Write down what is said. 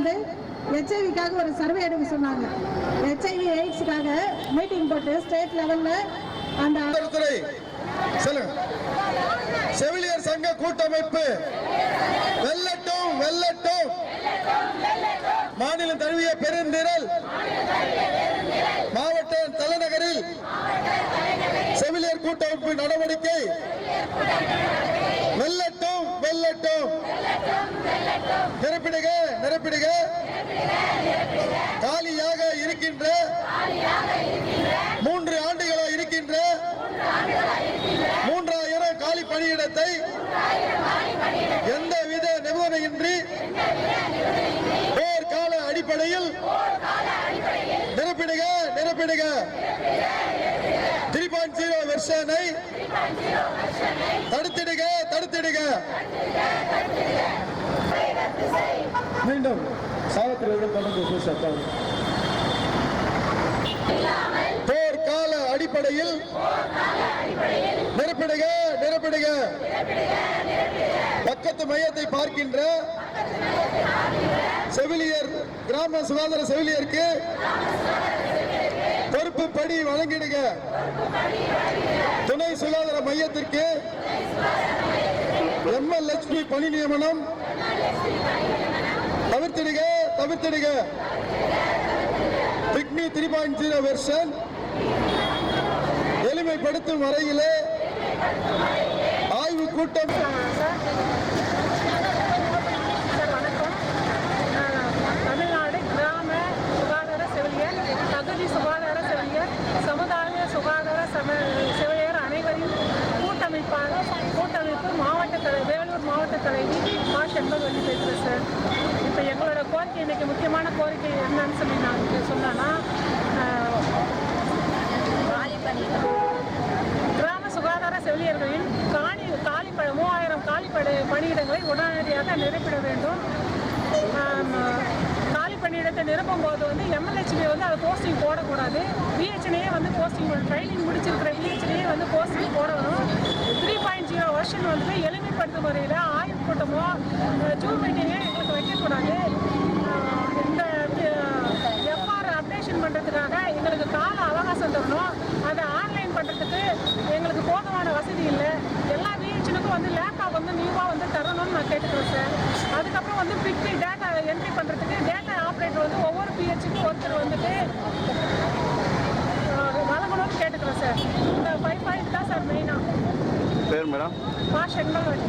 வந்து ஹெச்ஐவிக்காக ஒரு சர்வே எடுக்க சொன்னாங்க. ஹெச்ஐவி எய்ட்ஸுக்காக மீட்டிங் போட்டு ஸ்டேட் லெவல்ல அந்த சொல்லுங்க. செவிலியர் சங்க கூட்டமைப்பு வெல்லட்டும் வெல்லட்டும். மாநிலம் தழுவிய பெருந்திரல் மாவட்ட தலைநகரில் செவிலியர் கூட்டமைப்பு நடவடிக்கை. வெல்லட்டும். நிரப்பிடுக நிரப்பிடுக காலியாக இருக்கின்ற மூன்று ஆண்டுகளாக இருக்கின்ற மூன்றாயிரம் காலி பணியிடத்தை எந்தவித நிபந்தனையின்றி போர்க்கால அடிப்படையில் நிரப்பிடுக நிரப்பிடுக த்ரீ பாயிண்ட் ஜீரோ வெர்ஷனை தடுத்திடுக மீண்டும் சாவித்திரி தொடர்ந்து சட்டம் போர்க்கால அடிப்படையில் நிரப்பிடுக நிரப்பிடுக. பக்கத்து மையத்தை பார்க்கின்ற செவிலியர் கிராம சுகாதார செவிலியருக்கு பொறுப்பு படி வழங்கிடுங்க துணை சுகாதார மையத்திற்கு எஸ்பி பணி நியமனம் தவிர்த்திடுக தவிர்த்திடுக. பிக்னி த்ரீ பாயிண்ட் ஜீரோ வெர்ஷன் எளிமைப்படுத்தும் வரையிலே ஆய்வு கூட்டம் சார் வணக்கம் நான் தமிழ்நாடு கிராம சுகாதார செவிலியர் தகுதி சுகாதார செவிலியர் சமுதாய சுகாதார சம செவிலியர் அனைவரின் கூட்டமைப்பாக கூட்டமைப்பு மாவட்ட தலை வேலூர் மாவட்ட தலைவி மா செண்பகவல்லி பேசுகிறேன் சார் இப்போ எங்களோட கோரிக்கை இன்றைக்கி முக்கியமான கோரிக்கை என்னன்னு சொல்லி நான் சொன்னேன்னா கிராம சுகாதார செவிலியர்களின் காணி காலி ப மூவாயிரம் காலி படு பணியிடங்களை உடனடியாக நிரப்பிட வேண்டும். காலி பணியிடத்தை நிரப்பும் போது வந்து எம்எல்ஹெச்பி வந்து அதை போஸ்டிங் போடக்கூடாது. பிஹெச்னையே வந்து போஸ்டிங் ட்ரைனிங் முடிச்சிருக்கிற பிஹெச்னையே வந்து போஸ்டிங் போடணும் த்ரீ பாயிண்ட் ஜீரோ வருஷன் வந்து முறையில் ஆய்வு கூட்டமோ ஜூம் மீட்டிங்கோ எங்களுக்கு வைக்கக்கூடாது. இந்த எஃப்ஆர் அப்டேஷன் பண்ணுறதுக்காக எங்களுக்கு கால அவகாசம் தரணும். அதை ஆன்லைன் பண்ணுறதுக்கு எங்களுக்கு போதுமான வசதி இல்லை. எல்லா விஹெச்னுக்கும் வந்து லேப்டாப் வந்து நியூவாக வந்து தரணும்னு நான் கேட்டுக்கிறேன் சார் அதுக்கப்புறம் வந்து பிக்ரி டேட்டா என்ட்ரி பண்ணுறதுக்கு டேட்டா ஆப்ரேட்டர் வந்து ஒவ்வொரு பிஹெச்சுக்கும் ஒருத்தர் வந்துட்டு పేరు మేడం మా షణ్ముఖం